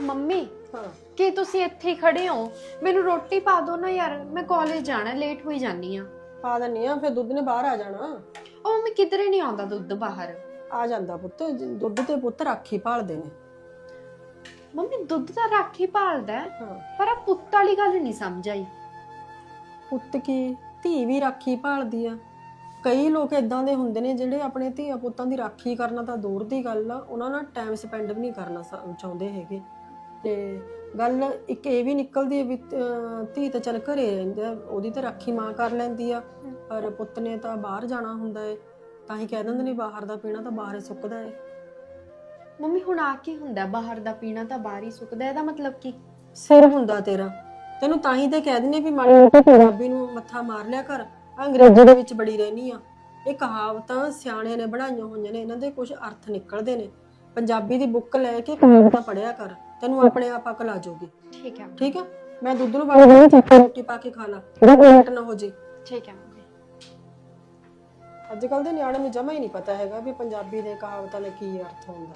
Mummy ਹਾਂ। ਕੀ ਤੁਸੀਂ ਇੱਥੇ ਹੀ ਖੜੇ ਹੋ? ਮੈਨੂੰ ਰੋਟੀ ਪਾ ਦਿਓ ਨਾ ਯਾਰ ਮੈਂ ਕਾਲਜ ਜਾਣਾ ਲੇਟ ਹੋਈ ਜਾਨੀ ਆ ਪਾ ਦਿੰਨੀ ਆ ਫਿਰ ਦੁੱਧ ਨੇ ਬਾਹਰ ਆ ਜਾਣਾ। ਉਹ ਮੰਮੀ ਕਿਧਰੇ ਨਹੀਂ ਆਉਂਦਾ ਦੁੱਧ ਬਾਹਰ। ਆ ਜਾਂਦਾ ਪੁੱਤ ਦੁੱਧ ਤੇ ਪੁੱਤ ਰਾਖੀ ਭਾਲਦੇ ਨੇ। ਮੰਮੀ ਦੁੱਧ ਤਾਂ ਰਾਖੀ ਭਾਲਦਾ ਹੈ, ਹਾਂ। ਪਰ ਆ ਪੁੱਤ ਵਾਲੀ ਗੱਲ ਨਹੀਂ ਸਮਝ ਆਈ। ਪੁੱਤ ਕੀ ਧੀ ਵੀ ਰਾਖੀ ਭਾਲਦੀ ਆ। ਕਈ ਲੋਕ ਇਦਾਂ ਦੇ ਹੁੰਦੇ ਨੇ ਜਿਹੜੇ ਆਪਣੇ ਧੀਆ ਪੁੱਤਾਂ ਦੀ ਰਾਖੀ ਕਰਨਾ ਤਾਂ ਦੂਰ ਦੀ ਗੱਲ ਆ। ਉਹਨਾਂ ਨਾਲ ਟਾਈਮ ਸਪੈਂਡ ਵੀ ਨਹੀਂ ਕਰਨਾ ਸ- ਚਾਹੁੰਦੇ ਹੈਗੇ। ਤੇ ਗੱਲ ਇੱਕ ਇਹ ਵੀ ਨਿਕਲਦੀ ਹੈ ਵੀ ਅਹ, ਧੀ ਤਾਂ ਚੱਲ ਘਰੇ ਰਹਿੰਦਾ ਉਹਦੀ ਤਾਂ ਰਾਖੀ ਮਾਂ ਕਰ ਲੈਂਦੀ ਆ। ਪਰ ਪੁੱਤ ਨੇ ਤਾਂ ਬਾਹਰ ਜਾਣਾ ਹੁੰਦਾ ਏ। ਤਾਂ ਹੀ ਕਹਿ ਦਿੰਦੇ ਨੇ ਬਾਹਰ ਦਾ ਪੀਣਾ ਤਾਂ ਬਾਹਰ ਹੀ ਸੁੱਕਦਾ ਏ। ਮੰਮੀ ਹੁਣ ਆ ਕੀ ਹੁੰਦਾ? ਬਾਹਰ ਦਾ ਪੀਣਾ ਤਾਂ ਬਾਹਰ ਹੀ ਸੁੱਕਦਾ ਇਹਦਾ ਮਤਲਬ ਕੀ? ਸਿਰ ਹੁੰਦਾ ਤੇਰਾ। ਤੈਨੂੰ ਤਾਂ ਹੀ ਤੇ ਕਹਿ ਦਿੰਦੇ ਵੀ ਮਾੜੀ ਮੋਟੀ ਪੰਜਾਬੀ ਨੂੰ ਮੱਥਾ ਮਾਰ ਲਿਆ ਕਰ। ਅੰਗਰੇਜ਼ੀ ਦੇ ਵਿੱਚ ਬੜੀ ਰਹਿਣੀ ਆ। ਇਹ ਕਹਾਵਤਾਂ ਸਿਆਣਿਆਂ ਨੇ ਬਣਾਈਆਂ ਹੋਈਆਂ ਨੇ ਇਹਨਾਂ ਦੇ ਕੁਝ ਅਰਥ ਨਿਕਲਦੇ ਨੇ। ਪੰਜਾਬੀ ਦੀ ਬੁੱਕ ਲੈ ਕੇ ਕਹਾਵਤਾਂ ਪੜਿਆ ਕਰ। ਤੈਨੂੰ ਆਪਣੇ ਆਪ ਅਕਲ ਆ ਜਾਊਗੀ। ਠੀਕ ਹੈ ਠੀਕ ਹੈ ਮੈਂ ਦੁੱਧ ਨੂੰ ਚੱਕ ਰੋਟੀ ਪਾ ਕੇ ਖਾ ਲਾ। ਲੇਟ ਨਾ ਹੋ ਜੇ। ਠੀਕ ਹੈ ਅੱਜ ਕੱਲ ਦੇ ਨਿਆਣਿਆਂ ਨੂੰ ਜਮਾ ਹੀ ਨਹੀਂ ਪਤਾ ਹੈਗਾ ਵੀ ਪੰਜਾਬੀ ਦੇ ਕਹਾਵਤਾਂ ਦਾ ਕੀ ਅਰਥ ਹੁੰਦਾ।